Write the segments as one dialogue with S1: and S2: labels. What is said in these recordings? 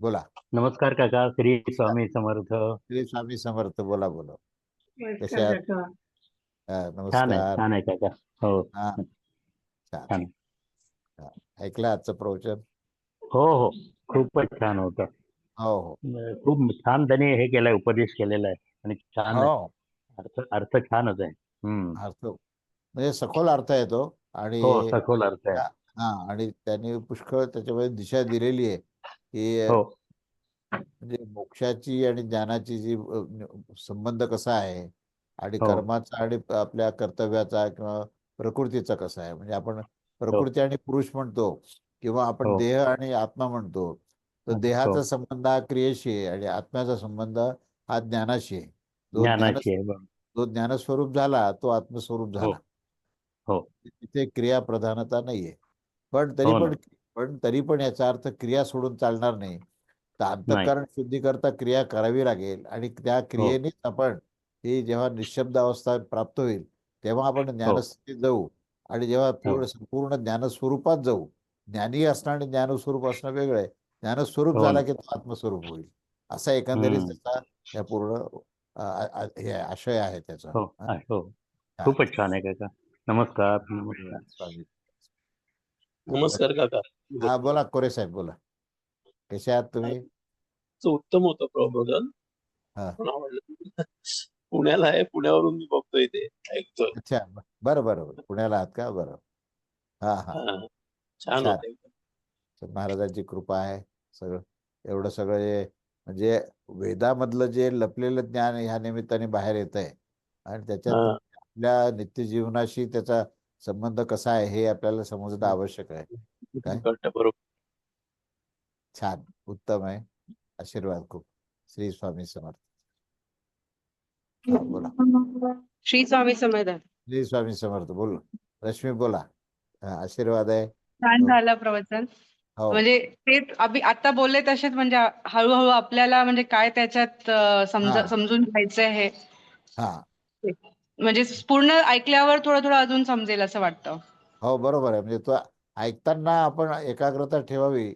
S1: बोला.
S2: नमस्कार काका श्री स्वामी समर्थ.
S1: श्री स्वामी समर्थ बोला बोला. कसे
S3: नमस्कार
S1: आहात?
S3: काका.
S1: हा,
S2: छान आहे
S1: नमस्कार.
S2: छान आहे काका. हो.
S1: हा. छान.
S2: छान.
S1: हा. ऐकलं आजचं प्रवचन?
S2: हो हो. खूपच छान होतं.
S1: हो हो.
S2: खूप छान त्यांनी हे केलंय उपदेश केलेला आहे. आणि छान आहे.
S1: हो.
S2: अर्थ अर्थ छानच आहे. हम्म.
S1: अर्थ म्हणजे सखोल अर्थ आहे तो. आणि
S2: हो सखोल अर्थ आहे.
S1: हा. आणि त्यांनी पुष्कळ त्याच्यामध्ये दिशा दिलेली आहे. की
S2: हो
S1: म्हणजे मोक्षाची आणि ज्ञानाची जी अ, संबंध कसा आहे आणि
S2: हो.
S1: कर्माचा आणि आपल्या कर्तव्याचा किंवा प्रकृतीचा कसा आहे म्हणजे आपण प्रकृती आणि पुरुष म्हणतो किंवा आपण
S2: हो.
S1: देह आणि आत्मा म्हणतो तर
S2: हो.
S1: देहाचा संबंध हा क्रियेशी आहे आणि आत्म्याचा संबंध हा ज्ञानाशी आहे जो ज्ञान
S2: ज्ञानाची आहे बरोबर.
S1: जो ज्ञानस्वरूप झाला तो आत्मस्वरूप झाला
S2: हो.
S1: तिथे क्रिया प्रधानता नाहीये पण तरी
S2: हो ना.
S1: पण पण तरी पण याचा अर्थ क्रिया सोडून चालणार नाही. तर अंतःकरण शुद्धीकरता क्रिया करावी लागेल आणि त्या
S2: हो.
S1: क्रियेनेच आपण ही जेव्हा निशब्द अवस्था प्राप्त होईल तेव्हा
S2: हो.
S1: आपण ज्ञानस्थितीत जाऊ आणि जेव्हा पूर्ण संपूर्ण ज्ञानस्वरूपात जाऊ. ज्ञानी असणं आणि ज्ञानस्वरूप असणं वेगळं आहे. ज्ञानस्वरूप
S2: हो
S1: झाला. की तो आत्मस्वरूप होईल. असा एकंदरीत. त्याचा या पूर्ण हे आशय आहे त्याचा.
S2: हो
S1: हा.
S2: हो. खूपच छान आहे काका नमस्कार. नमस्कार.
S4: नमस्कार काका.
S1: हा बोला कोरे साहेब बोला. कसे आहात तुम्ही?
S4: उत्तम होतं प्रबोधन.
S1: हा.
S4: आवडलं पुण्याला आहे पुण्यावरून मी बघतोय ते. ऐकतोय.
S1: अच्छा ब- बरं बरं बरं. पुण्याला आहात का? बरं. हा हा.
S4: हा. छान
S1: छान.
S4: होते
S1: तर महाराजांची कृपा आहे सगळं एवढं सगळं जे म्हणजे वेदामधलं जे लपलेलं ज्ञान ह्या निमित्ताने बाहेर येत आहे आणि त्याच्यात. आपल्या नित्यजीवनाशी त्याचा संबंध कसा आहे हे आपल्याला समजणं आवश्यक आहे. काय?
S4: कळतं बरोबर.
S1: छान. उत्तम आहे. आशीर्वाद खूप. श्री स्वामी समर्थ. बोला.
S3: श्री स्वामी समर्थ.
S1: श्री स्वामी समर्थ बोल. रश्मी बोला. आशीर्वाद आहे.
S5: छान
S1: हो.
S5: झालं प्रवचन.
S1: हो.
S5: म्हणजे ते अभि आता बोलले तसेच म्हणजे हळूहळू आपल्याला म्हणजे काय त्याच्यात. समजून घ्यायचं हे.
S1: हा.
S5: म्हणजे पूर्ण ऐकल्यावर थोडं थोडं अजून समजेल असं वाटतं.
S1: हो बरोबर आहे. म्हणजे तो ऐकताना आपण एकाग्रता ठेवावी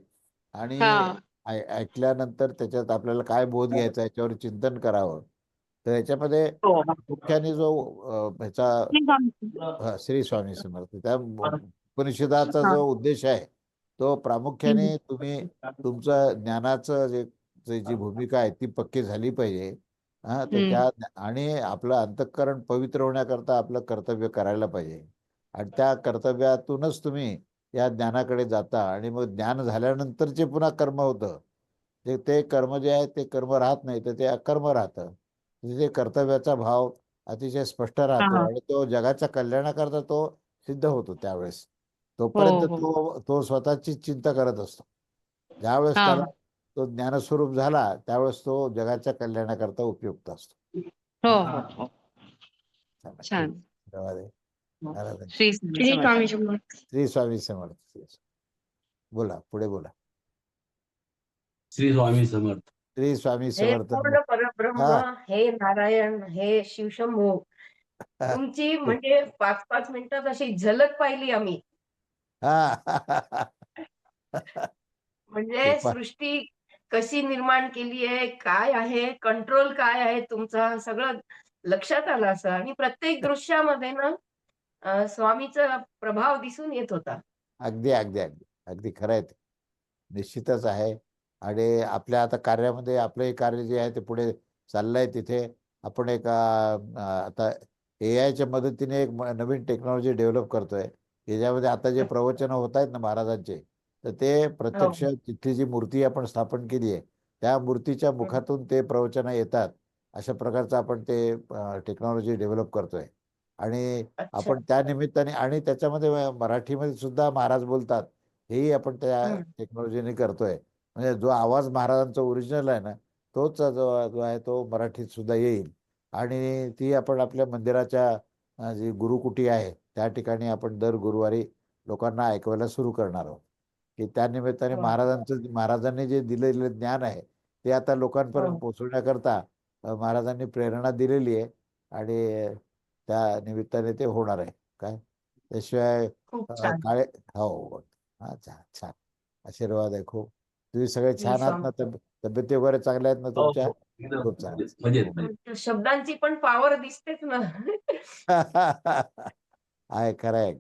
S1: आणि
S5: हा.
S1: ऐ- ऐकल्यानंतर त्याच्यात आपल्याला काय बोध घ्यायचा याच्यावर चिंतन करावं. तर याच्यामध्ये
S5: हो.
S1: मुख्याने जो अ, ह्याचा हा, श्री स्वामी समर्थ. त्या उपनिषदाचा
S5: हा.
S1: जो उद्देश आहे तो प्रामुख्याने तुम्ही तुमचं ज्ञानाचं जे जे- जी भूमिका आहे ती पक्की झाली पाहिजे. हा तर. त्या आणि आपलं अंतःकरण पवित्र होण्याकरता आपलं कर्तव्य करायला पाहिजे आणि त्या कर्तव्यातूनच तुम्ही या ज्ञानाकडे जाता आणि मग ज्ञान झाल्यानंतरचे पुन्हा कर्म होतं जे ते कर्म जे आहे ते कर्म राहत नाही तर ते अकर्म राहतं तिथे कर्तव्याचा भाव अतिशय स्पष्ट राहतो
S5: हा.
S1: आणि तो जगाच्या कल्याणाकरता तो सिद्ध होतो त्यावेळेस तोपर्यंत
S5: हो.
S1: तो तो स्वतःची चिंता करत असतो ज्यावेळेस
S5: हा.
S1: त्याला तो ज्ञानस्वरूप झाला त्यावेळेस तो जगाच्या कल्याणाकरता उपयुक्त असतो.
S5: हो. छान. श्री स्वामी
S3: स्वामी
S5: समर्थ.
S3: समर्थ.
S1: श्री स्वामी समर्थ. श्री स्वामी. बोला पुढे बोला.
S6: श्री स्वामी समर्थ.
S1: श्री स्वामी
S3: हे
S1: समर्थ.
S3: परब्रह्म
S1: हा.
S3: हे नारायण हे शिवशंभू. तुमची म्हणजे पाच पाच मिनिटात अशी झलक पाहिली आम्ही.
S1: हा.
S3: म्हणजे. सृष्टी कशी निर्माण केली आहे काय आहे कंट्रोल काय आहे तुमचा सगळं लक्षात आलं असं. आणि प्रत्येक दृश्यामध्ये ना स्वामीचा प्रभाव दिसून येत होता.
S1: अगदी अगदी अगदी. अगदी खरं आहे निश्चितच आहे. आणि आपल्या आता कार्यामध्ये आपलं हे कार्य जे आहे ते पुढे चाललंय तिथे. आपण एक आता ए आयच्या मदतीने एक नवीन टेक्नॉलॉजी डेव्हलप करतोय. याच्यामध्ये आता जे प्रवचन होत आहेत ना महाराजांचे तर ते प्रत्यक्ष तिथली जी मूर्ती आपण स्थापन केली आहे त्या मूर्तीच्या मुखातून ते प्रवचन येतात अशा प्रकारचं आपण ते टेक्नॉलॉजी डेव्हलप करतोय. आणि आपण त्या निमित्ताने आणि त्याच्यामध्ये मराठीमध्ये सुद्धा महाराज बोलतात हेही आपण त्या. टेक्नॉलॉजीने करतोय. म्हणजे जो आवाज महाराजांचा ओरिजिनल आहे ना तोच जो जो आहे तो मराठीत सुद्धा येईल. आणि ती आपण आपल्या मंदिराच्या जी गुरुकुटी आहे त्या ठिकाणी आपण दर गुरुवारी लोकांना ऐकवायला सुरू करणार आहोत. की त्या निमित्ताने
S3: वा.
S1: महाराजांचं महाराजांनी जे दिलेलं ज्ञान आहे ते आता लोकांपर्यंत
S3: हो.
S1: पोहोचवण्याकरता महाराजांनी प्रेरणा दिलेली आहे आणि त्या निमित्ताने ते होणार आहे काय त्याशिवाय काळे हो हा छान छान आशीर्वाद आहे खूप तुम्ही सगळे छान आहात ना तब्ये- तब्येती वगैरे चांगल्या आहेत ना
S6: हो,
S1: तुमच्या
S6: हो.
S1: खूप चांगलं.
S6: मजेत मजेत मजेत.
S3: तर शब्दांची पण पॉवर दिसतेच ना
S1: आहे खरं आहे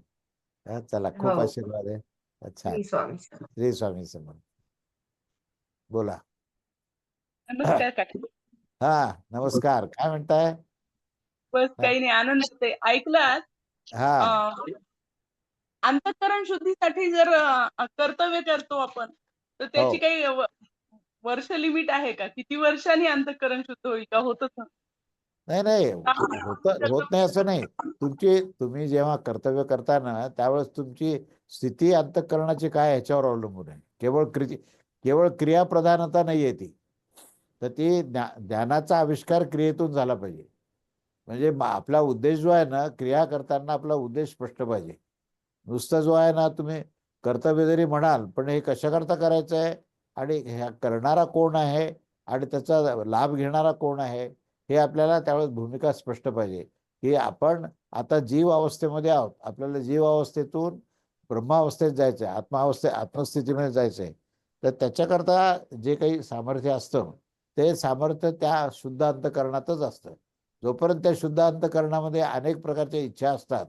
S1: हा, चला खूप
S3: हो.
S1: आशीर्वाद आहे अच्छा.
S3: श्री स्वामी समर्थ.
S1: श्री स्वामी समर्थ. बोला.
S7: नमस्कार
S1: हा नमस्कार. काय म्हणताय?
S7: बस काही नाही आनंद होते ऐकलात?
S1: हा.
S7: अंतःकरण शुद्धीसाठी जर कर्तव्य करतो आपण तर त्याची
S1: हो.
S7: काही वर्ष लिमिट आहे का? किती वर्षांनी अंतःकरण शुद्ध होईल का? होतच नाही?
S1: नाही. होत होत नाही असं नाही. तुमची तुम्ही जेव्हा कर्तव्य करता ना त्यावेळेस तुमची स्थिती अंतःकरणाची काय ह्याच्यावर अवलंबून आहे. केवळ क्रि केवळ क्रियाप्रधानता नाही आहे ती. तर ती ज्ञा ज्ञानाचा आविष्कार क्रियेतून झाला पाहिजे. म्हणजे आपला उद्देश जो आहे ना क्रिया करताना आपला उद्देश स्पष्ट पाहिजे. नुसतं जो आहे ना तुम्ही कर्तव्य जरी म्हणाल पण हे कशाकरता करायचं आहे? आणि ह्या करणारा कोण आहे? आणि त्याचा लाभ घेणारा कोण आहे? हे आपल्याला त्यावेळेस भूमिका स्पष्ट पाहिजे. की आपण आता जीव अवस्थेमध्ये आहोत. आपल्याला जीव अवस्थेतून ब्रह्मावस्थेत जायचं आहे आत्मावस्थे आत्मस्थितीमध्ये जायचं आहे तर त्याच्याकरता जे काही सामर्थ्य असतं ते सामर्थ्य त्या शुद्ध अंतकरणातच असतं. जोपर्यंत त्या शुद्ध अंतकरणामध्ये अनेक प्रकारच्या इच्छा असतात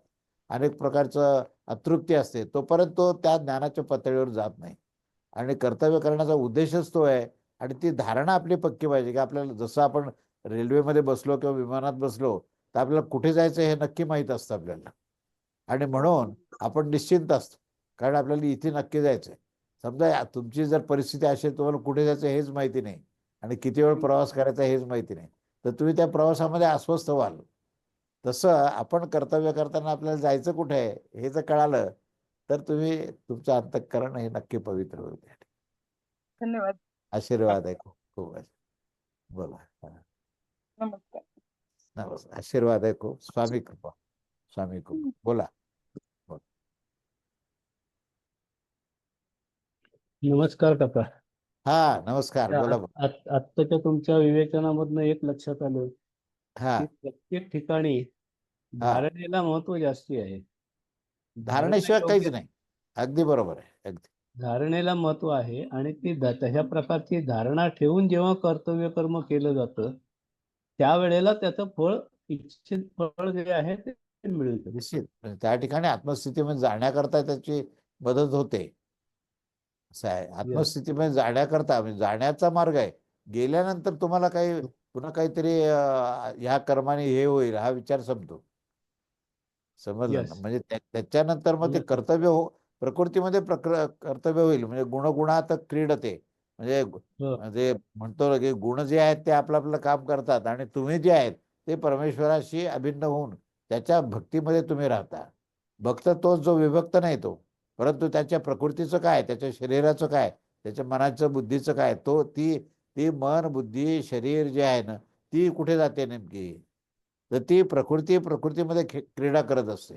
S1: अनेक प्रकारचं अतृप्ती असते तोपर्यंत तो त्या ज्ञानाच्या पातळीवर जात नाही. आणि कर्तव्य करण्याचा उद्देशच तो आहे. आणि ती धारणा आपली पक्की पाहिजे की आपल्याला जसं आपण रेल्वेमध्ये बसलो किंवा विमानात बसलो तर आपल्याला कुठे जायचं हे नक्की माहीत असतं आपल्याला. आणि म्हणून आपण निश्चिंत असतो कारण आपल्याला इथे नक्की जायचं आहे समजा तुमची जर परिस्थिती अशी तुम्हाला कुठे जायचं हेच माहिती नाही आणि किती वेळ प्रवास करायचा हेच माहिती नाही. तर तुम्ही त्या प्रवासामध्ये अस्वस्थ व्हाल. तसं आपण कर्तव्य करताना आपल्याला जायचं कुठे आहे हे जर कळालं तर तुम्ही तुमचं अंतःकरण हे नक्की पवित्र होईल.
S7: धन्यवाद.
S1: आशीर्वाद आहे. खूप खूप. बोला.
S7: नमस्कार.
S1: नमस्कार. आशीर्वाद आहे खूप. स्वामी कृपा. स्वामी कृपा. बोला.
S8: नमस्कार काका.
S1: हा नमस्कार. बोला बोला.
S8: आत- आत्ताच्या तुमच्या विवेचनामधनं एक लक्षात आलं
S1: हा.
S8: की प्रत्येक ठिकाणी. धारणेला महत्त्व जास्ती आहे.
S1: धारणेशिवाय
S8: धारणा
S1: काहीच
S8: योग्य-
S1: नाही. अगदी बरोबर आहे. अगदी.
S8: धारणेला महत्त्व आहे आणि ती ध- तशा प्रकारची धारणा ठेवून जेव्हा कर्तव्य कर्म केलं जातं त्यावेळेला त्याचं फळ इच्छित फळ जे आहे ते मिळतं
S1: निश्चित. म्हणजे त्या ठिकाणी आत्मस्थितीमध्ये जाण्याकरता त्याची मदत होते. असं आहे. आत्मस्थितीमध्ये जाण्याकरता म्हणजे जाण्याचा मार्ग आहे. गेल्यानंतर तुम्हाला काही पुन्हा काहीतरी ह्या कर्माने हे होईल हा विचार संपतो. समजलं ना?
S8: Yes.
S1: म्हणजे त्या- त्याच्यानंतर मग ते. कर्तव्य हो प्रकृतीमध्ये प्रक्र कर्तव्य होईल. म्हणजे गुणगुणात क्रीडते. म्हणजे. म्हणजे म्हणतो ना की गुण जे आहेत ते आपलं आपलं काम करतात आणि तुम्ही जे आहेत ते परमेश्वराशी अभिन्न होऊन त्याच्या भक्तीमध्ये तुम्ही राहता. भक्त तोच जो विभक्त नाही तो. परंतु त्याच्या प्रकृतीचं काय त्याच्या शरीराचं काय त्याच्या मनाचं बुद्धीचं काय तो ती ती मन बुद्धी शरीर जे आहे ना ती कुठे जाते नेमकी? तर ती प्रकृती प्रकृतीमध्ये क्रीडा करत असते.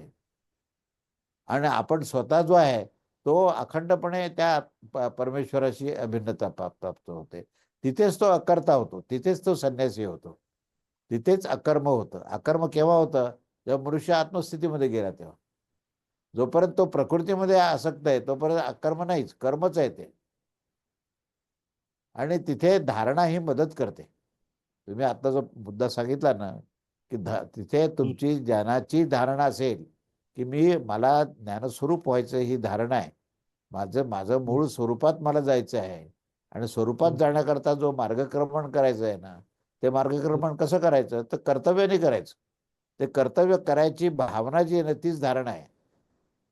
S1: आणि आपण स्वतः जो आहे तो अखंडपणे त्या परमेश्वराशी अभिन्नता प्राप्त होते. तिथेच तो अकर्ता होतो. तिथेच तो संन्यासी होतो. तिथेच अकर्म होतं. अकर्म केव्हा होतं? जेव्हा मनुष्य आत्मस्थितीमध्ये गेला तेव्हा. जोपर्यंत तो प्रकृतीमध्ये आसक्त आहे तोपर्यंत अकर्म नाहीच कर्मच आहे ते. आणि तिथे धारणा ही मदत करते. तुम्ही आता जो मुद्दा सांगितला ना की धा तिथे तुमची ज्ञानाची धारणा असेल की मी मला ज्ञानस्वरूप व्हायचं ही धारणा आहे. माझं माझं मूळ स्वरूपात मला जायचं आहे. आणि स्वरूपात. जाण्याकरता जो मार्गक्रमण करायचं आहे ना ते मार्गक्रमण कसं करायचं? तर कर्तव्याने करायचं. ते कर्तव्य करायची भावना जी आहे ना तीच धारणा आहे.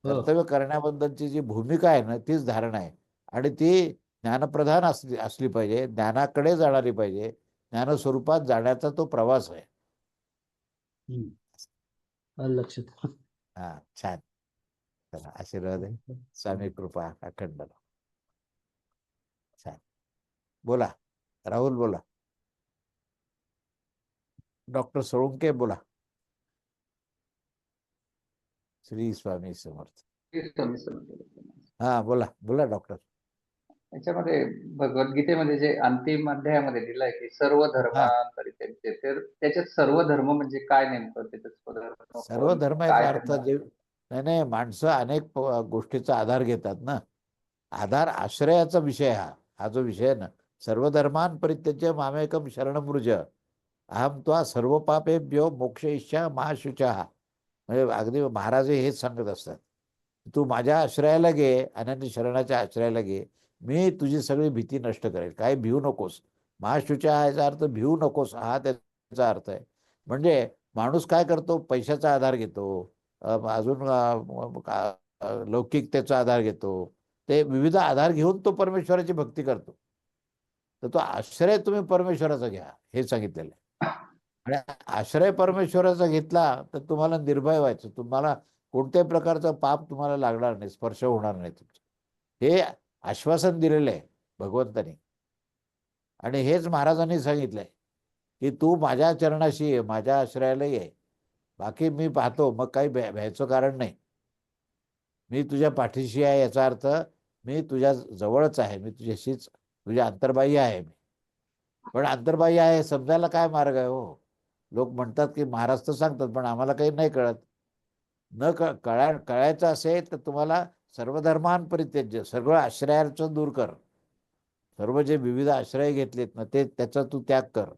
S8: हो.
S1: कर्तव्य करण्याबद्दलची जी भूमिका आहे ना तीच धारणा आहे. आणि ती ज्ञानप्रधान असली असली पाहिजे ज्ञानाकडे जाणारी पाहिजे. ज्ञानस्वरूपात जाण्याचा तो प्रवास आहे.
S8: लक्षात.
S1: हा छान. चला आशीर्वाद आहे. स्वामी कृपा अखंड. बोला. राहुल बोला. डॉक्टर सोळुंके बोला. श्री स्वामी समर्थ.
S9: स्वामी समर्थ.
S1: हा बोला. बोला डॉक्टर.
S9: याच्यामध्ये भगवद्गीतेमध्ये जे अंतिम अध्यायामध्ये दिलंय की सर्व धर्मांतरित तर त्याच्यात सर्व धर्म म्हणजे काय नेमकं? त्याच्यात
S1: सर्व धर्म अर्थ
S9: धर्म?
S1: नाही नाही माणसं अनेक गोष्टीचा आधार घेतात ना. आधार आश्रयाचा विषय हा हा जो विषय आहे ना सर्वधर्मान परित्यज्य मामेकम शरणमृज. अहम त्वा सर्व पापेभ्यो मोक्ष इच्छा महाशुचा म्हणजे अगदी महाराज हेच सांगत असतात. तू माझ्या आश्रयाला घे अनन्य शरणाच्या आश्रयाला घे. मी तुझी सगळी भीती नष्ट करेल. काही भिवू नकोस. महाशुचा हा याचा अर्थ भिवू नकोस. हा त्याचा अर्थ आहे. म्हणजे माणूस काय करतो? पैशाचा आधार घेतो. अजून लौकिकतेचा आधार घेतो. ते विविध आधार घेऊन तो परमेश्वराची भक्ती करतो. तर तो आश्रय तुम्ही परमेश्वराचा घ्या हे सांगितलेलं आहे. आणि आश्रय परमेश्वराचा घेतला तर तुम्हाला निर्भय व्हायचं. तुम्हाला कोणत्याही प्रकारचं पाप तुम्हाला लागणार नाही स्पर्श होणार नाही तुमचं. हे आश्वासन दिलेलं आहे भगवंतानी. आणि हेच महाराजांनी सांगितलंय की तू माझ्या चरणाशी ये माझ्या आश्रयाला ये. बाकी मी पाहतो मग काही भ्या भ्यायचं कारण नाही. मी तुझ्या पाठीशी आहे याचा अर्थ मी तुझ्या जवळच आहे मी तुझ्याशीच तुझ्या अंतर्बाह्य आहे मी. पण अंतर्बाह्य आहे समजायला काय मार्ग आहे हो? लोक म्हणतात की महाराज तर सांगतात पण आम्हाला काही नाही कळत. न क कळा कळायचं असेल तर तुम्हाला सर्व धर्मांपरित्यज्य सर्व आश्रयाचं दूर कर. सर्व जे विविध आश्रय घेतलेत ना ते त्याचा तू त्याग कर.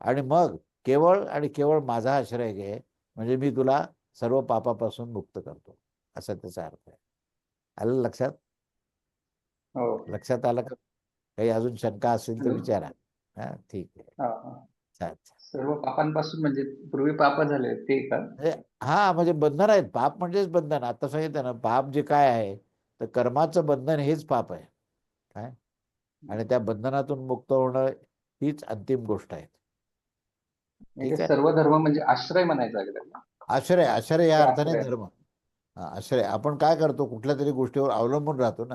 S1: आणि मग केवळ आणि केवळ माझा आश्रय घे म्हणजे मी तुला सर्व पापापासून मुक्त करतो. असा त्याचा अर्थ आहे. आलं लक्षात?
S9: हो.
S1: लक्षात आलं का? काही अजून शंका असेल तर. विचारा. हा ठीक आहे.
S9: सर्व पापांपासून म्हणजे पूर्वी पाप झाले ते का?
S1: म्हणजे हा म्हणजे बंधन आहेत. पाप म्हणजेच बंधन. आता सांगितलं ना पाप जे काय आहे तर कर्माचं बंधन हेच पाप आहे. काय? आणि त्या बंधनातून मुक्त होणं हीच अंतिम गोष्ट आहे.
S9: सर्व धर्म म्हणजे आश्रय म्हणायचा.
S1: आश्रय आश्रय या अर्थाने. धर्म. आश्रय. आपण काय करतो? कुठल्या तरी गोष्टीवर अवलंबून राहतो ना.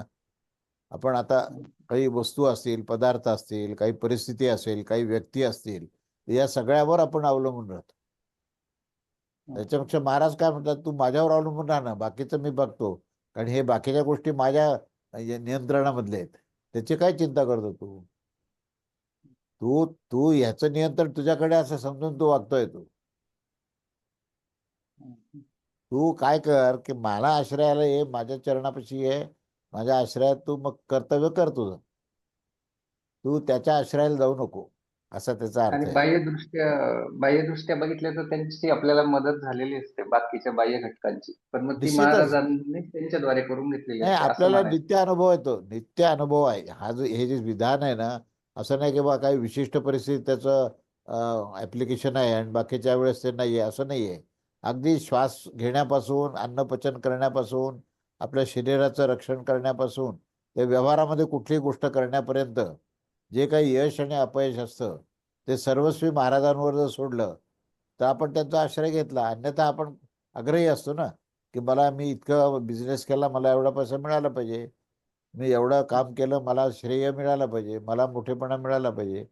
S1: आपण आता काही वस्तू असतील पदार्थ असतील काही परिस्थिती असेल काही व्यक्ती असतील या सगळ्यावर आपण अवलंबून राहतो. त्याच्यापेक्षा महाराज काय म्हणतात तू माझ्यावर अवलंबून राहा ना. बाकीचं मी बघतो. कारण हे बाकीच्या गोष्टी माझ्या नियंत्रणामधले आहेत. त्याची काय चिंता करतो तू? तू तू ह्याचं नियंत्रण तुझ्याकडे असं समजून तू वागतोय तू. तू काय कर की मला आश्रयाला ये माझ्या चरणापाशी ये माझ्या आश्रयात तू मग कर्तव्य कर तुझं. तू त्याच्या आश्रयाला जाऊ नको असा त्याचा अर्थ
S9: बाह्यदृष्ट्या बाह्यदृष्ट्या बघितलं तर त्यांची आपल्याला मदत झालेली असते बाकीच्या बाह्य घटकांची. पण मग ती. महाराजांनी त्यांच्याद्वारे करून घेतलेली
S1: आपल्याला. नित्य अनुभव येतो नित्य अनुभव आहे. हा जो हे जे विधान आहे ना असं नाही की बा काही विशिष्ट परिस्थितीत त्याचं ॲप्लिकेशन आहे आणि बाकीच्या वेळेस ते नाही आहे असं नाही आहे अगदी श्वास घेण्यापासून अन्नपचन करण्यापासून आपल्या शरीराचं रक्षण करण्यापासून ते व्यवहारामध्ये कुठलीही गोष्ट करण्यापर्यंत जे काही यश आणि अपयश असतं ते सर्वस्वी महाराजांवर जर सोडलं तर आपण त्यांचा आश्रय घेतला. अन्यथा आपण आग्रही असतो ना की मला मी इतकं बिझनेस केला मला एवढा पैसा मिळाला पाहिजे. मी एवढं काम केलं मला श्रेय मिळालं पाहिजे मला मोठेपणा मिळाला पाहिजे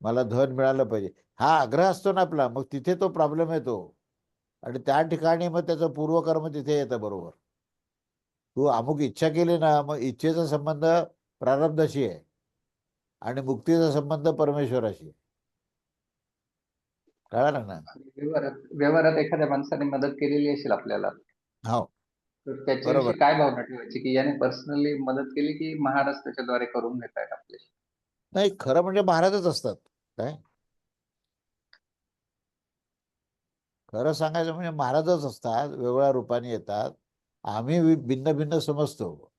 S1: मला धन मिळालं पाहिजे. हा आग्रह असतो ना आपला मग तिथे तो प्रॉब्लेम येतो. आणि त्या ठिकाणी मग त्याचं पूर्वकर्म तिथे येतं बरोबर. तू अमुक इच्छा केली ना मग इच्छेचा संबंध प्रारब्धाशी आहे. आणि मुक्तीचा संबंध परमेश्वराशी आहे. कळालं ना?
S9: व्यवहारात व्यवहारात एखाद्या माणसाने मदत केलेली असेल आपल्याला.
S1: हो.
S9: तर त्याच्याविषयी. काय भावना ठेवायची? की याने पर्सनली मदत केली की महाराज त्याच्याद्वारे करून घेत आहेत आपल्याशी?
S1: नाही खरं म्हणजे महाराजच असतात. काय? खरं सांगायचं म्हणजे महाराजच असतात वेगवेगळ्या रूपाने येतात. आम्ही भिन्न भिन्न समजतो.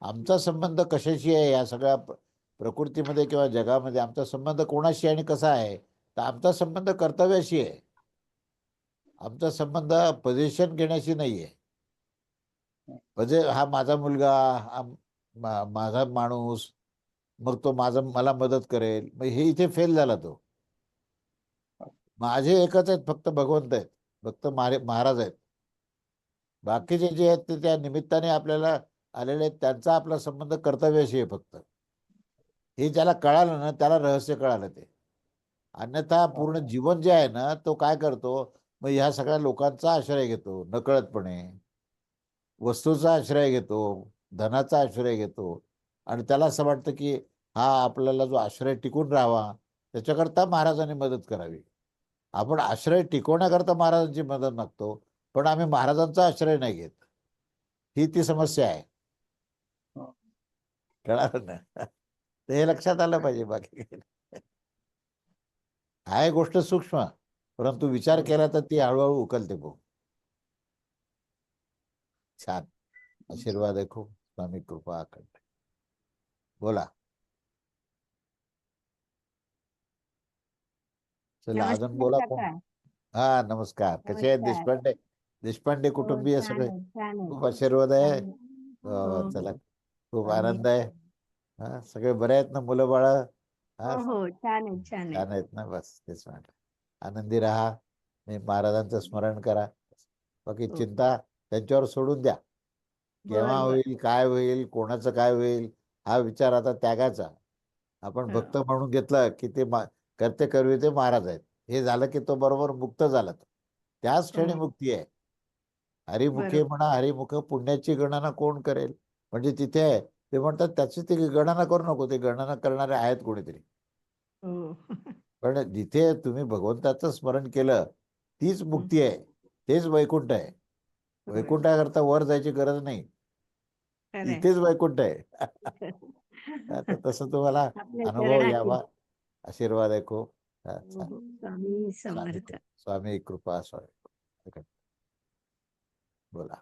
S1: आमचा संबंध कशाशी आहे? या सगळ्या प्र- प्रकृतीमध्ये किंवा जगामध्ये आमचा संबंध कोणाशी आणि कसा आहे? तर आमचा संबंध कर्तव्याशी आहे. आमचा संबंध पोझिशन घेण्याशी नाही आहे म्हणजे हा माझा मुलगा हा मा- माझा माणूस मग तो माझा मला मदत करेल. मग हे इथे फेल झाला तो. माझे एकच आहेत फक्त भगवंत आहेत. फक्त मारे महाराज आहेत. बाकीचे जे आहेत ते त्या निमित्ताने आपल्याला आलेले आहेत. त्यांचा आपला संबंध कर्तव्याशी आहे फक्त. हे ज्याला कळालं ना त्याला रहस्य कळालं ते. अन्यथा पूर्ण जीवन जे आहे ना तो काय करतो? मग ह्या सगळ्या लोकांचा आश्रय घेतो नकळतपणे. वस्तूचा आश्रय घेतो धनाचा आश्रय घेतो आणि त्याला असं वाटतं की हा आपल्याला जो आश्रय टिकून राहावा त्याच्याकरता महाराजांनी मदत करावी. आपण आश्रय टिकवण्याकरता महाराजांची मदत मागतो पण आम्ही महाराजांचा आश्रय नाही घेत. ही ती समस्या आहे.
S9: हो.
S1: कळालं ना? हे लक्षात आलं पाहिजे बाकी. आहे गोष्ट सूक्ष्म परंतु विचार केला तर ती हळूहळू उकलते बघ. छान. आशीर्वाद आहे खूप. स्वामी कृपा अखंड बोला. चला अजून बोला कोण? हा नमस्कार. कसे आहेत. देशपांडे? देशपांडे
S6: हो,
S1: कुटुंबीय सगळे? खूप आशीर्वाद आहे. वा,
S6: हो,
S1: चला
S6: हो.
S1: खूप. आनंद आहे. हा सगळे बरे आहेत ना मुलं बाळ? हा?
S6: हो हो छान छान
S1: छान
S6: आहे
S1: आहेत ना बस तेच म्हटलं. आनंदी राहा. महाराजांचं स्मरण करा. बाकी
S6: हो.
S1: चिंता त्यांच्यावर सोडून द्या केव्हा. होईल काय होईल कोणाचं काय होईल हा विचार आता त्यागाचा आपण. भक्त म्हणून घेतलं की ते करते करवी ते महाराज आहेत हे झालं की तो बरोबर मुक्त झाला तो त्याच क्षणी. मुक्ती आहे हरिमुखे. म्हणा हरिमुख पुण्याची गणना कोण करेल म्हणजे तिथे आहे ते म्हणतात त्याची ती गणना करू नको ते गणना करणारे आहेत कोणीतरी
S6: हो
S1: पण जिथे तुम्ही भगवंताचं स्मरण केलं तीच मुक्ती आहे तेच वैकुंठ आहे. वैकुंठाकरता वर जायची गरज नाही. इथेच वैकुंठ आहे. आता तसं तुम्हाला अनुभव. यावा. आशीर्वाद आहे खूप हा,
S6: हो. स्वामी
S1: कृपा- स्वामी कृपा स्वामी कृपा. बोला.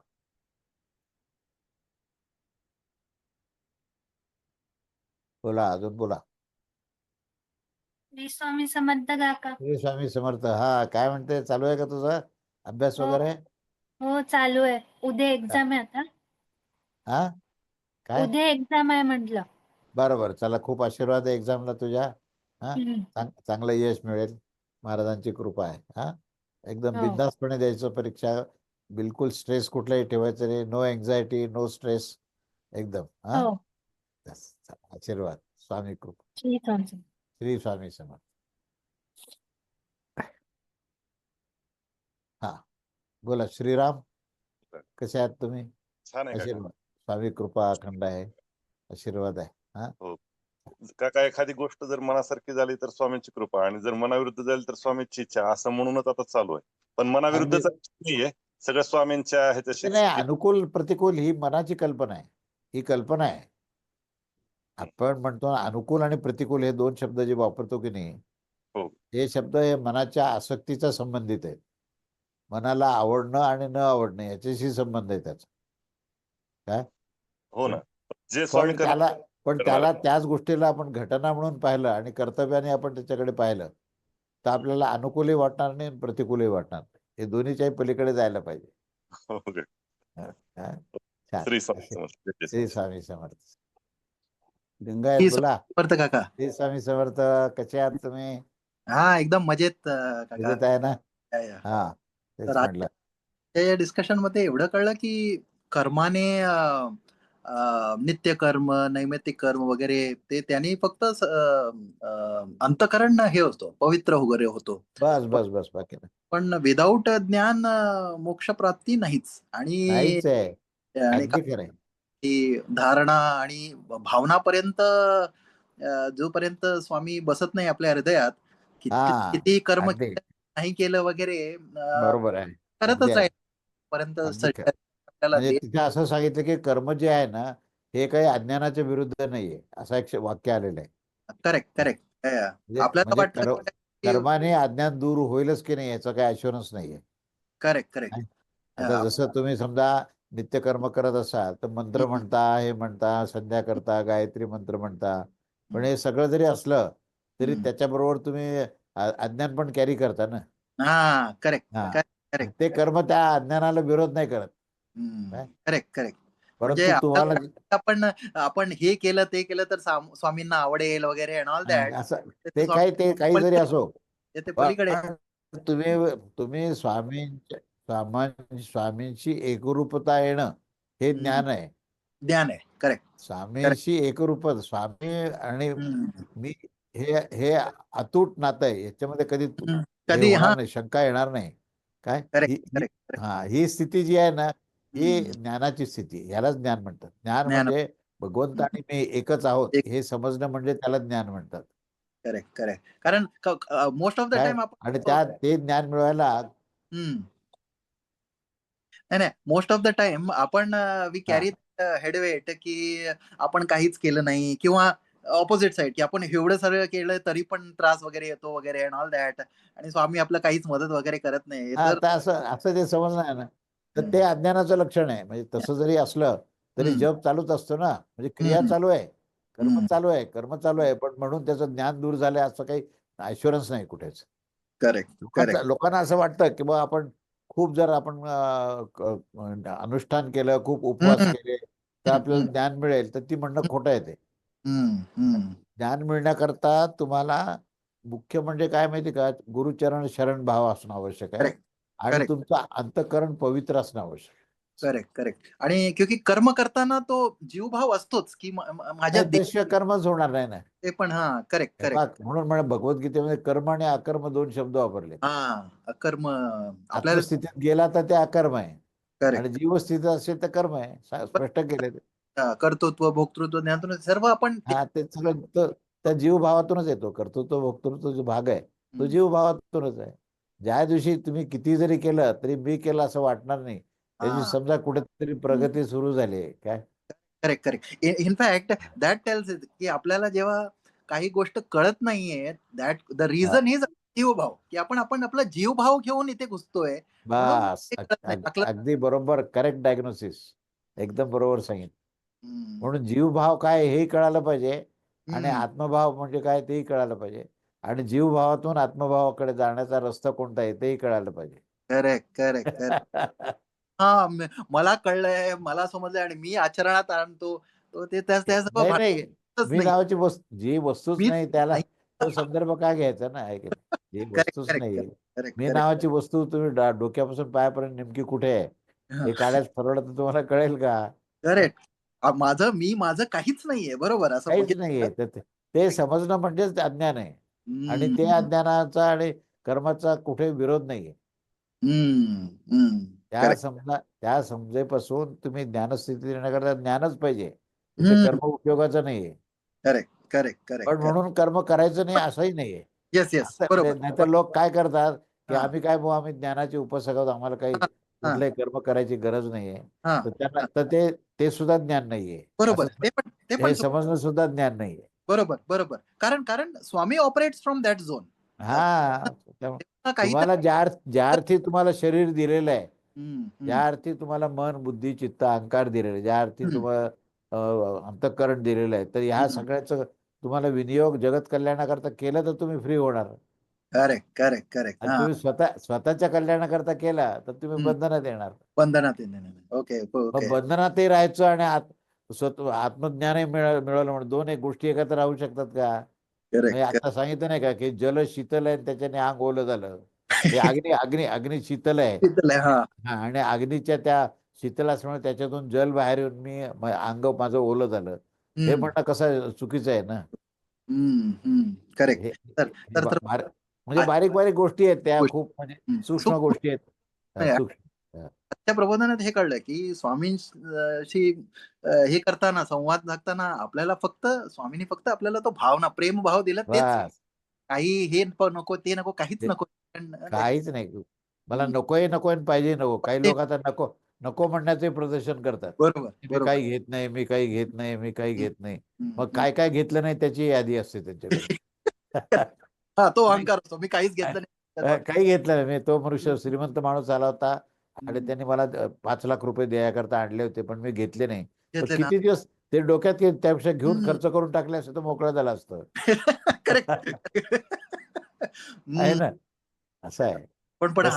S1: बोला अजून बोला.
S10: श्री स्वामी समर्थ काका.
S1: श्री स्वामी समर्थ. हा काय म्हणते? चालू आहे का तुझा? अभ्यास
S10: हो.
S1: वगैरे?
S10: हो चालू आहे. उद्या एक्झाम आहे आता.
S1: हा? काय?
S10: उद्या एक्झाम आहे म्हटलं.
S1: बरं बरं चला खूप आशीर्वाद आहे एक्झामला तुझ्या. हा?
S10: हम्म.
S1: चांग- चांगलं यश मिळेल. महाराजांची कृपा आहे. हा? एकदम
S10: हो.
S1: बिंदासपणे द्यायचं परीक्षा. बिलकुल स्ट्रेस कुठलाही ठेवायचं नाही. नो एन्झायटी नो स्ट्रेस एकदम. हा?
S10: हो.
S1: बस, चला, आशीर्वाद. स्वामी कृपा.
S10: श्री स्वामी समर्थ.
S1: श्री स्वामी समर्थ हा बोला श्रीराम कसे आहात तुम्ही?
S11: छान आहे काका
S1: आशीर्वाद. स्वामी कृपा अखंड आहे. आशीर्वाद आहे.
S11: काका एखादी गोष्ट जर मनासारखी झाली तर स्वामींची कृपा आणि जर मनाविरुद्ध झाली तर स्वामींची इच्छा असं म्हणूनच आता चालू आहे. पण मनाविरुद्धच नाहीये. सगळं स्वामींच्या ह्याच्याशी
S1: नाही अनुकूल प्रतिकूल ही मनाची कल्पना आहे. ही कल्पना आहे. आपण म्हणतो ना, अनुकूल आणि प्रतिकूल हे दोन शब्द जे वापरतो की नाही
S11: हो.
S1: हे शब्द हे मनाच्या आसक्तीचा संबंधित आहेत. मनाला आवडणं आणि न आवडणं याच्याशी संबंध आहे त्याचा.
S11: हो ना. जे
S1: पण त्याला पण त्याला. त्याच गोष्टीला आपण घटना म्हणून पाहिलं आणि कर्तव्याने आपण त्याच्याकडे पाहिलं तर आपल्याला अनुकूलही वाटणार नाही आणि प्रतिकूलही वाटणार नाही. हे दोन्हीच्याही पलीकडे जायला पाहिजे.
S11: हो?
S1: छान.
S11: श्री स्वामी समर्थ. स्वामी.
S1: समर्थ. बोला
S12: काका.
S1: श्री स्वामी समर्थ कसे आहात तुम्ही?
S12: हा एकदम मजेत
S1: आहे ना. हा. तेच
S12: तर आज-
S1: म्हटलं
S12: त्या या डिस्कशनमध्ये एवढं कळलं की कर्माने अं, अं, नित्यकर्म नैमित्तिक कर्म वगैरे ते त्यांनी फक्त स- अं, अं, अंतकरण हे होतो पवित्र वगैरे होतो
S1: बस बस बस बाकी नाही.
S12: पण विदाऊट ज्ञान अं, मोक्षप्राप्ती नाहीच आणि
S1: नाहीच आहे
S12: आणि
S1: अगदी खरं आहे.
S12: की धारणा आणि भावनापर्यंत अं, जोपर्यंत स्वामी बसत नाही आपल्या हृदयात किती
S1: हा,
S12: किती कर्म
S1: अगदी.
S12: केलं, नाही केलं वगैरे
S1: बरोबर आहे.
S12: करतच आहे. पर्यंत. आपल्याला
S1: म्हणजे तिथे असं सांगितलं की कर्म जे आहे ना हे काही अज्ञानाच्या विरुद्ध नाहीये असं एक वाक्य आलेलं आहे.
S12: Correct correct.
S1: म्हणजे-
S12: आपल्याला
S1: म्हणजे कर्म- कर्माने अज्ञान दूर होईलच की नाही याचा काही अश्युरन्स नाहीये.
S12: Correct correct.
S1: आता जसं तुम्ही समजा नित्यकर्म करत असाल तर मंत्र. म्हणता हे म्हणता संध्या करता गायत्री मंत्र म्हणता. पण हे सगळं जरी असलं तरी. त्याच्याबरोबर तुम्ही अज्ञान पण कॅरी करता ना.
S12: हा करेक्ट
S1: हा.
S12: करेक्ट
S1: ते कर्म त्या अज्ञानाला विरोध नाही करत. काय?
S12: करेक्ट करेक्ट
S1: परंतु
S12: म्हणजे
S1: तुम्हाला
S12: आपण आपण हे केलं ते केलं तर साम- स्वामींना आवडेल वगैरे अँड ऑल दॅट
S1: असं ते काही ते काही जरी असो.
S12: ते पलीकडे
S1: पण तुम्ही तुम्ही स्वामींच्या स्वामां स्वामींची एकरूपता येणं हे
S12: हम्म.
S1: ज्ञान आहे.
S12: ज्ञान आहे करेक्ट
S1: स्वामींशी एकरूप स्वामी आणि मी हे हे अतूट नातं आहे. याच्यामध्ये कधी
S12: कधी
S1: होणार नाही शंका येणार नाही. काय? ही- ही- स्थिती जी आहे ना ही. ज्ञानाची स्थिती यालाच ज्ञान म्हणतात. ज्ञान. म्हणजे भगवंत आणि मी एकच आहोत. हे समजणं म्हणजे त्याला ज्ञान म्हणतात.
S12: Correct correct. कारण मोस्ट ऑफ द? टाइम
S1: आणि त्या ते ज्ञान मिळवायला.
S12: नाही नाही. मोस्ट ऑफ द टाइम आपण वी कॅरी हेडवेट की आपण काहीच केलं नाही किंवा ऑपोजिट साईड की आपण एवढं सगळं केलं तरी पण त्रास वगैरे येतो वगैरे अँड ऑल दॅट आणि स्वामी आपलं काहीच मदत वगैरे करत नाही. तर
S1: असं असं समजलं आहे ना. तर ते अज्ञानाचं लक्षण आहे. म्हणजे तसं जरी असलं तरी. जप चालूच असतो ना. म्हणजे क्रिया. चालू आहे. कर्म. चालू आहे कर्म चालू आहे. पण म्हणून त्याचं ज्ञान दूर झालंय असं काही ऐश्वर्यच नाही कुठेच.
S12: करेक्ट
S1: लोकांना असं वाटतं की बा आपण खूप जर आपण अनुष्ठान केलं खूप उपवास. केले तर आपल्याला. ज्ञान मिळेल तर ती म्हणणं खोटं आहे ते.
S12: हम्म हम्म.
S1: ज्ञान मिळण्याकरता तुम्हाला मुख्य म्हणजे काय माहिती का? गुरुचरण शरण भाव असणं आवश्यक आहे.
S12: करेक्ट
S1: आणि. तुमचं अंतःकरण पवित्र असणं आवश्यक आहे.
S12: करेक्ट करेक्ट आणि क्योंकि कर्म करताना तो जीवभाव असतोच की म- म- माझ्या
S1: नाही, त्याशिवाय कर्मच होणार नाही ना.
S12: ते पण हा करेक्ट
S1: हे
S12: करेक्ट
S1: पहा, म्हणून मला भगवद्गीतेमध्ये कर्म आणि अकर्म दोन शब्द वापरले
S12: हा अकर्म आपल्याला
S1: आत्मस्थितीत गेला तर ते अकर्म आहे.
S12: करेक्ट
S1: आणि जीवस्थितीत असेल तर कर्म आहे. सा- स्पष्ट केले ते.
S12: कर्तृत्व भोक्तृत्व ज्ञानत्व सर्व आपण
S1: हा ते सगळं त्या जीवभावातूनच येतो. कर्तृत्व भोक्तृत्व जो भाग आहे तो. जीवभावातूनच आहे. ज्या दिवशी तुम्ही किती जरी केलं तरी मी केलं असं वाटणार नाही. त्याची. समजा कुठेतरी प्रगती सुरू झाली काय?
S12: Correct correct. In fact that tells की आपल्याला जेव्हा काही गोष्ट कळत नाहीये दॅट द रिझन इज जीवभाव. की आपण आपण आपला जीवभाव घेऊन इथे घुसतोय
S1: बस. अगदी बरोबर करेक्ट डायग्नोसिस. एकदम बरोबर सांगितलं. म्हणून जीवभाव काय हेही कळालं पाहिजे आणि आत्मभाव म्हणजे काय तेही कळालं पाहिजे आणि जीवभावातून आत्मभावाकडे जाण्याचा रस्ता कोणता आहे तेही कळालं पाहिजे.
S12: Correct correct correct. हा मला कळलंय मला समजलंय आणि मी आचरणात आणतो. तो
S1: नाही मी नावाची वस्तू जी वस्तूच नाही त्याला. तो संदर्भ काय घ्यायचा ना आहे की? जी वस्तूच नाही मी नावाची वस्तू तुम्ही डोक्यापासून पायापर्यंत नेमकी कुठे आहे? हे काढायला ठरवलं तर तुम्हाला कळेल का?
S12: करेक्ट. माझं मी माझं काहीच नाहीये बरोबर? असं
S1: काहीच
S12: बघितलं
S1: नाहीये. तर ते- ते समजणं म्हणजेच अज्ञान आहे. आणि ते अज्ञानाचा आणि कर्माचा कुठे विरोध नाहीये.
S12: हम्म, हम्म,
S1: त्या
S12: correct.
S1: समजा त्या समजेपासून तुम्ही ज्ञानस्थिती येण्याकरता ज्ञानच पाहिजे.
S12: हम्म.
S1: कर्म उपयोगाचं नाहीये.
S12: करेक्ट करेक्ट करेक्ट
S1: पण म्हणून कर्म करायचं नाही असंही नाहीये.
S12: येस येस
S1: असं-
S12: बरोबर.
S1: नाहीतर लोक काय करतात की
S12: हा.
S1: आम्ही काय भाऊ आम्ही ज्ञानाचे उपासक आहोत आम्हाला काही. कुठलंही कर्म करायची गरज नाहीये. तर त्यांना तर ते ते सुद्धा ज्ञान नाहीये.
S12: बरोबर. ते पण ते पण
S1: हे समजणं सुद्धा ज्ञान नाहीये.
S12: बरोबर बरोबर. कारण कारण Swami operates from that zone
S1: हा. तुम्हाला ज्या अर्थ- ज्या अर्थी तुम्हाला शरीर दिलेलं आहे
S12: हम्म,
S1: ज्या अर्थी तुम्हाला मन बुद्धी चित्त अहंकार दिलेलं आहे ज्या अर्थी
S12: हम्म.
S1: तुम्हाला अं, अंतःकरण दिलेलं आहे तर ह्या
S12: हम्म.
S1: सगळ्याचं तुम्हाला विनियोग जगत कल्याणाकरता केलं तर तुम्ही फ्री होणार.
S12: करेक्ट करेक्ट करेक्ट
S1: आणि
S12: हा.
S1: तुम्ही स्वतः स्वतःच्या कल्याणाकरता केला तर तुम्ही
S12: हम्म.
S1: बंधनात येणार
S12: बंधनात ओके
S1: मग
S12: ओके
S1: बंधनातही राहायचं आणि आत स्वतः आत्मज्ञानही मिळ मिळवलं म्हणून दोन एक गोष्टी एकत्र राहू शकतात का? म्हणजे
S12: करेक्ट
S1: आता सांगितलं नाही का की जल शीतल आहे आणि त्याच्याने अंग ओलं झालं. हे अग्नी अग्नी अग्नी शीतल आहे.
S12: हा.
S1: हा, आणि अग्नीच्या त्या शीतल असल्यामुळे त्याच्यातून जल बाहेर येऊन मी म- अंग माझं ओलं झालं. हे
S12: हम्म,
S1: म्हणणं कसं चुकीचं आहे ना?
S12: हम्म, हम्म, करेक्ट
S1: हे-
S12: तर-
S1: हे म्हणजे बारीक बारीक गोष्टी आहेत त्या. खूप म्हणजे. सूक्ष्म गोष्टी आहेत.
S12: आजच्या प्रबोधनात हे कळलं की स्वामींशी हे करताना संवाद साधताना आपल्याला फक्त स्वामींनी फक्त आपल्याला तो भावना प्रेम भाव दिला तेच काही हे नको ते नको काहीच नको.
S1: काहीच नाही. मला. नकोय नको आणि पाहिजे नको. काही लोक आता नको नको म्हणण्याचे प्रदर्शन करतात.
S12: बरोबर
S1: काही घेत नाही मी काही घेत नाही मी काही घेत नाही. मग काय काय घेतलं नाही त्याची यादी असते त्यांच्याकडे
S12: हा तो अहंकार असतो. मी काहीच घेतलं नाही.
S1: काही घेतलं नाही. मी तो मनुष्य श्रीमंत माणूस आला होता आणि. त्यांनी मला पाच लाख रुपये द्यायकरता आणले होते पण मी घेतले नाही. किती दिवस ते डोक्यात त्यापेक्षा घेऊन. खर्च करून टाकले असते तर मोकळं झालं असतं.
S12: करेक्ट
S1: आहे ना? असं आहे.
S12: पण पण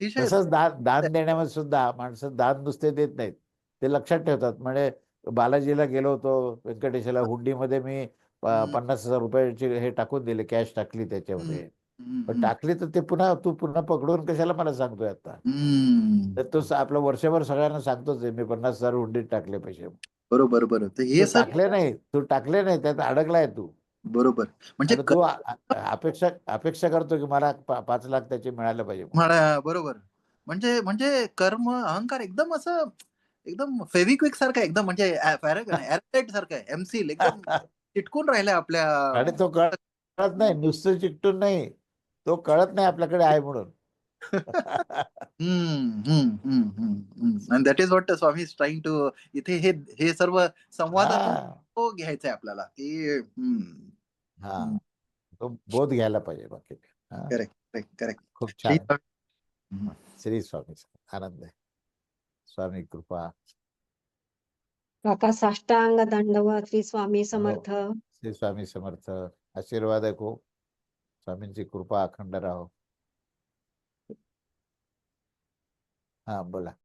S1: तसंच दान दान देण्यामध्ये सुद्धा माणसं दान नुसते देत नाहीत. ते लक्षात ठेवतात. म्हणजे बालाजीला गेलो होतो व्यंकटेशाला हुंडीमध्ये मी. पन्नास हजार रुपयाचे हे टाकून दिले कॅश टाकली त्याच्यामध्ये. पण टाकली तर ते पुन्हा तू पुन्हा पकडून कशाला मला सांगतोय आता. तर तो आपलं वर्षभर सगळ्यांना सांगतोच मी पन्नास हजार हुंडीत टाकले पैसे.
S12: बरोबर बरोबर. हे
S1: टाकले नाही तू टाकले नाही त्यात अडकलाय तू.
S12: बरोबर. म्हणजे
S1: तू अपेक्षा अपेक्षा करतो की मला पाच लाख त्याचे मिळाले पाहिजे
S12: बरोबर. म्हणजे म्हणजे कर्म अहंकार एकदम असं एकदम फेविक्विक सारखं एकदम म्हणजे सारखं आहे एमसील एकदम चिटकून राहिलंय आपल्या
S1: आणि तो कळ- कळत नाही नुसतं चिकटून नाही तो कळत नाही आपल्याकडे आहे म्हणून.
S12: हम्म that is what Swami is trying to इथे हे हे सर्व संवादातून
S1: हा.
S12: तो घ्यायचा आहे आपल्याला की
S1: हा. तो बोध घ्यायला पाहिजे बाकी.
S12: करेक्ट करेक्ट करेक्ट
S1: खूप छान. श्री स्वामी. आनंद आहे. स्वामी कृपा.
S6: काका साष्टांग दंडवत श्री स्वामी समर्थ.
S1: श्री स्वामी समर्थ. आशीर्वाद आहे खूप स्वामींची कृपा अखंड राहो. हा बोला.